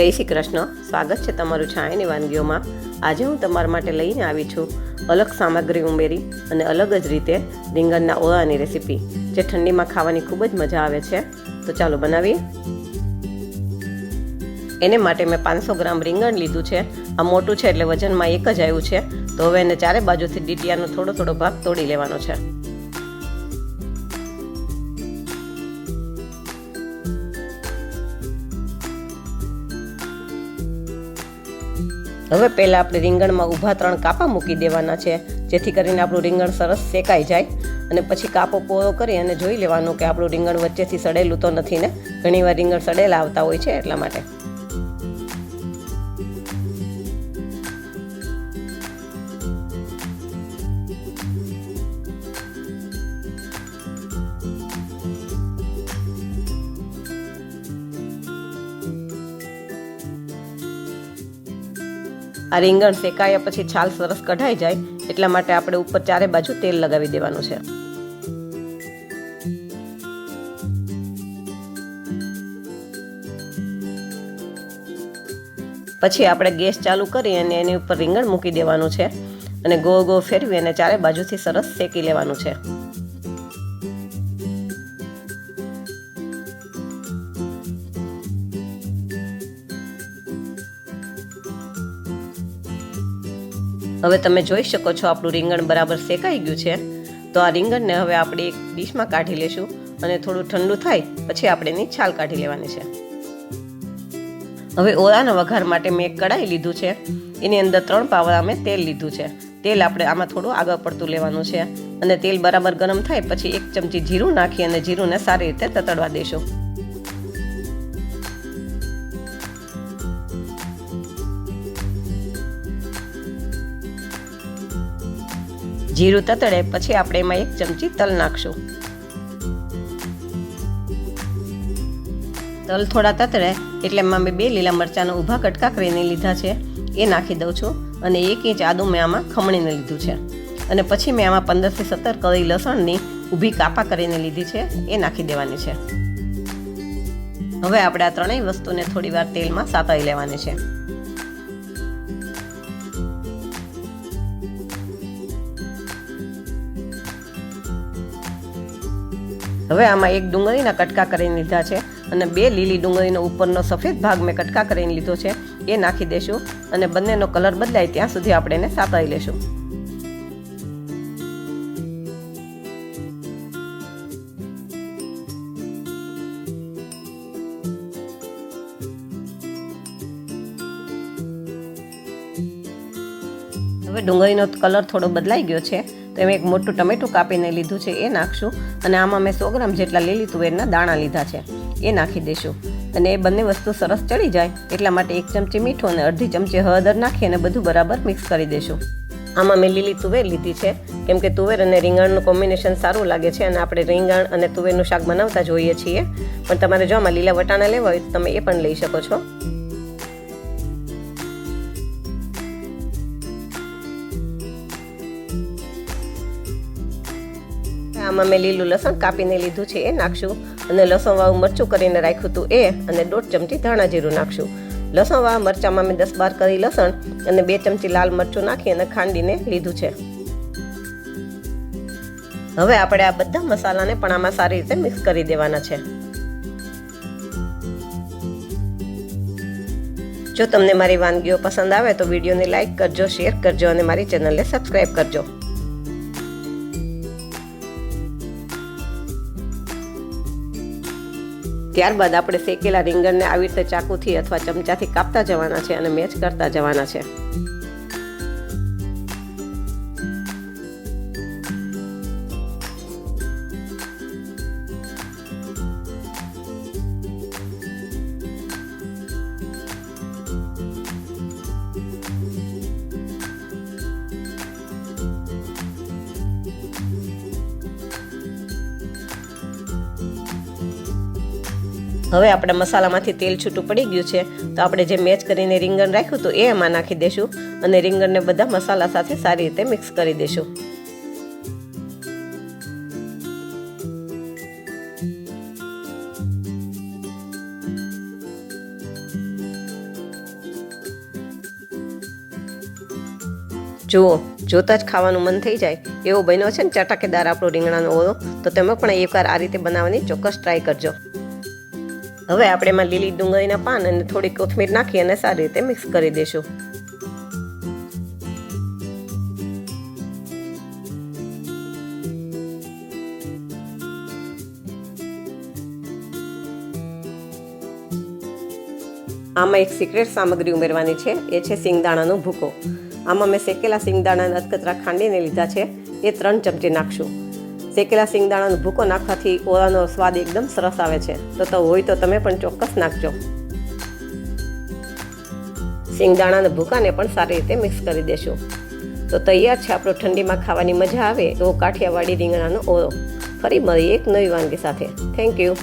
જય શ્રી કૃષ્ણ. સ્વાગત છે તમારું છાયાની વાનગીઓમાં. આજે હું તમારા માટે લઈને આવી છું અલગ સામગ્રી ઉમેરી અને અલગ જ રીતે રીંગણના ઓળાની રેસીપી, જે ઠંડીમાં ખાવાની ખૂબ જ મજા આવે છે. તો ચાલો બનાવીએ. એને માટે મેં પાંચસો ગ્રામ રીંગણ લીધું છે. આ મોટું છે એટલે વજનમાં એક જ આવ્યું છે. તો હવે એને ચારે બાજુથી ડીટીયાનો થોડો થોડો ભાગ તોડી લેવાનો છે. હવે પહેલાં આપણે રીંગણમાં ઊભા ત્રણ કાપા મૂકી દેવાના છે, જેથી કરીને આપણું રીંગણ સરસ શેકાઈ જાય. અને પછી કાપો પોળો કરી અને જોઈ લેવાનું કે આપણું રીંગણ વચ્ચેથી સડેલું તો નથી ને? ઘણીવાર રીંગણ સડેલા આવતા હોય છે એટલા માટે. આ રીંગણ શેકાયા પછી છાલ સરસ કઢાઈ જાય, એટલા માટે આપણે ઉપર ચારે બાજુ તેલ લગાવી દેવાનું છે. પછી આપણે ગેસ ચાલુ કરી અને એની ઉપર રીંગણ મૂકી દેવાનું છે અને ગો ગો ફેરવી અને ચારે બાજુથી સરસ શેકી લેવાનું છે. હવે તમે જોઈ શકો છો આપણું રીંગણ બરાબર શેકાઈ ગયું છે. તો આ રીંગણને હવે આપણે એક ડીશમાં કાઢી લેશું અને થોડું ઠંડુ થાય પછી આપણે એની છાલ કાઢી લેવાની છે. હવે ઓળાના વઘાર માટે મેં એક કડાઈ લીધું છે. એની અંદર ત્રણ પાવડા મેં તેલ લીધું છે. તેલ આપણે આમાં થોડું આગળ પડતું લેવાનું છે. અને તેલ બરાબર ગરમ થાય પછી એક ચમચી જીરું નાખી અને જીરુંને સારી રીતે તતડવા દેશું. જીરું તતડે, પછી આપણે એમાં એક ચમચી તલ નાખશું. તલ થોડા તતડે, એટલે એમાં મેં બે લીલા મરચાંના ઊભા કટકા કરીને લીધા છે. એ નાખી દઉં છું અને એક ઇંચ આદું મેં આમાં ખમણીને લીધું છે. અને પછી મેં આમાં પંદરથી સત્તર કળી લસણની ઊભી કાપા કરીને લીધી છે, એ નાખી દેવાની છે. હવે આપણે આ ત્રણેય વસ્તુને થોડી વાર તેલમાં સાતળી લેવાની છે. હવે આમાં એક ડુંગળીના કટકા કરીને લીધા છે અને બે લીલી ડુંગળીનો ઉપરનો સફેદ ભાગ મેં કટકા કરીને લીધો છે. એ નાખી દેશું અને બંનેનો કલર બદલાય ત્યાં સુધી આપણે એને સાતળી લેશું. હવે ડુંગળીનો કલર થોડો બદલાઈ ગયો છે. તો એમ એક મોટું ટમેટું કાપીને લીધું છે એ નાખશું અને આમાં મેં સો ગ્રામ જેટલા લીલી તુવેરના દાણા લીધા છે. એ નાખી દઈશું અને એ બંને વસ્તુ સરસ ચડી જાય એટલા માટે એક ચમચી મીઠું અને અડધી ચમચી હળદર નાખી અને બધું બરાબર મિક્સ કરી દઈશું આમાં મેં લીલી તુવેર લીધી છે. કેમ કે તુવેર અને રીંગણનું કોમ્બિનેશન સારું લાગે છે અને આપણે રીંગણ અને તુવેરનું શાક બનાવતા જોઈએ છીએ. પણ તમારે જો આમાં લીલા વટાણા લેવા હોય તો તમે એ પણ લઈ શકો છો. આમાં મેં લીલું લસણ કાપીને લીધું છે એ નાખશું. અને લસણ મરચું કરીને રાખ્યું હતું એ અને દોઢ ચમચી ધાણા જીરું નાખશું. લસણ વાળા મરચામાં મેં દસ બાર કરી લસણ અને બે ચમચી લાલ મરચું નાખી અને ખાંડીને લીધું છે. હવે આપણે આ બધા મસાલાને પણ આમાં સારી રીતે મિક્સ કરી દેવાના છે. જો તમને મારી વાનગીઓ પસંદ આવે તો વિડીયોને લાઇક કરજો, શેર કરજો અને મારી ચેનલને સબસ્ક્રાઈબ કરજો. ત્યારબાદ આપણે શેકેલા રીંગણને આવી રીતે ચાકુથી અથવા ચમચાથી કાપતા જવાના છે અને મેચ કરતા જવાના છે. હવે આપણે મસાલામાંથી તેલ છૂટું પડી ગયું છે. તો આપણે જે મેચ કરીને રીંગણ રાખ્યું હતું, એ એમાં નાખી દઈશું અને રીંગણને બધા મસાલા સાથે સારી રીતે મિક્સ કરી દઈશું જુઓ, જોતા જ ખાવાનું મન થઈ જાય. એવો બન્યો છે ને ચટાકેદાર આપણો રીંગણાનો ઓળો. તો તમે પણ એકવાર આ રીતે બનાવવાની ચોક્કસ ટ્રાય કરજો. હવે આપણે એમાં લીલી ડુંગળીના પાન અને થોડી કોથમીર નાખી અને સારી રીતે મિક્સ કરી દઈશું આમાં એક સિક્રેટ સામગ્રી ઉમેરવાની છે. એ છે સિંગદાણાનો ભૂકો. આમાં મેં શેકેલા સિંગદાણાના અધકતરા ખાંડીને લીધા છે. એ ત્રણ ચમચી નાખશું. શેકેલા સિંગદાણાનો ભૂકો નાખવાથી ઓળાનો સ્વાદ એકદમ સરસ આવે છે. તો તો હોય તો તમે પણ ચોક્કસ નાખજો. સિંગદાણાના ભૂકાને પણ સારી રીતે મિક્સ કરી દેશું. તો તૈયાર છે આપણો ઠંડીમાં ખાવાની મજા આવે તો કાઠિયાવાડી રીંગણાનો ઓળો. ફરી મળી એક નવી વાનગી સાથે. Thank you